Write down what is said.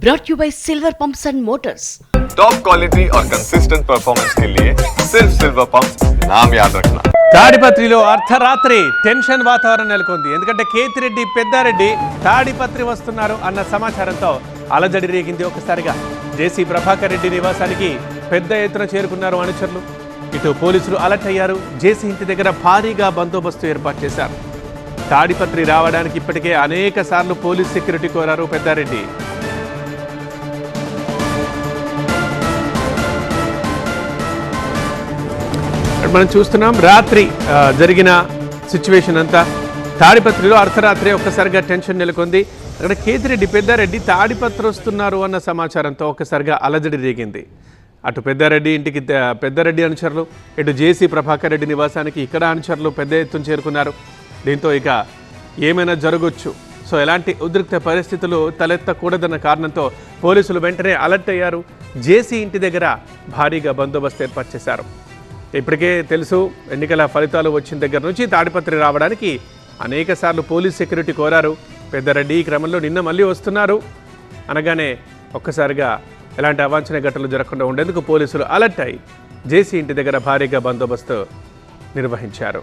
brought you by Silver Pumps and Motors. Top quality और consistent performance के लिए सिर्फ सिल्वर पंप नाम याद रखना తాడిపత్రిలో అర్ధరాత్రి టెన్షన్ వాతావరణం నెలకొంది ఎందుకంటే కేతిరెడ్డి పెద్దారెడ్డి తాడిపత్రి వస్తున్నారు అన్న సమాచారంతో అలజడి రేగింది ఒకసారిగా జేసీ ప్రభాకర్ రెడ్డి నివాసానికి పెద్ద ఎత్తున చేరుకున్నారు అనుచరులు ఇటు పోలీసులు అలర్ట్ అయ్యారు జేసీ ఇంటి దగ్గర భారీగా బందోబస్తు ఏర్పాటు చేశారు తాడిపత్రి రావడానికి ఇప్పటికే అనేక సార్లు పోలీస్ సెక్యూరిటీ కోరారు పెద్దారెడ్డి మనం చూస్తున్నాం రాత్రి జరిగిన సిచ్యువేషన్ అంతా. తాడిపత్రిలో అర్ధరాత్రి ఒక్కసారిగా టెన్షన్ నెలకొంది. అక్కడ కేతిరెడ్డి పెద్దారెడ్డి తాడిపత్రి వస్తున్నారు అన్న సమాచారంతో ఒక్కసారిగా అలజడి రేగింది. అటు పెద్దారెడ్డి ఇంటికి పెద్దారెడ్డి అనుచరులు ఇటు జేసీ ప్రభాకర్ రెడ్డి నివాసానికి ఇక్కడ అనుచరులు పెద్ద ఎత్తున చేరుకున్నారు. దీంతో ఇక ఏమైనా జరగొచ్చు. సో ఎలాంటి ఉద్రిక్త పరిస్థితులు తలెత్తకూడదన్న కారణంతో పోలీసులు వెంటనే అలర్ట్ అయ్యారు. జేసీ ఇంటి దగ్గర భారీగా బందోబస్తు ఏర్పాటు చేశారు. ఇప్పటికే తెలుసు ఎన్నికల ఫలితాలు వచ్చిన దగ్గర నుంచి తాడిపత్రి రావడానికి అనేక సార్లు పోలీస్ సెక్యూరిటీ కోరారు. పెద్దరెడ్డి ఈ క్రమంలో నిన్న మళ్ళీ వస్తున్నారు. అనగానే ఒక్కసారిగా ఎలాంటి అవాంఛన ఘటనలు జరగకుండా ఉండేందుకు పోలీసులు అలర్ట్ అయి జేసీ ఇంటి దగ్గర భారీగా బందోబస్తు నిర్వహించారు.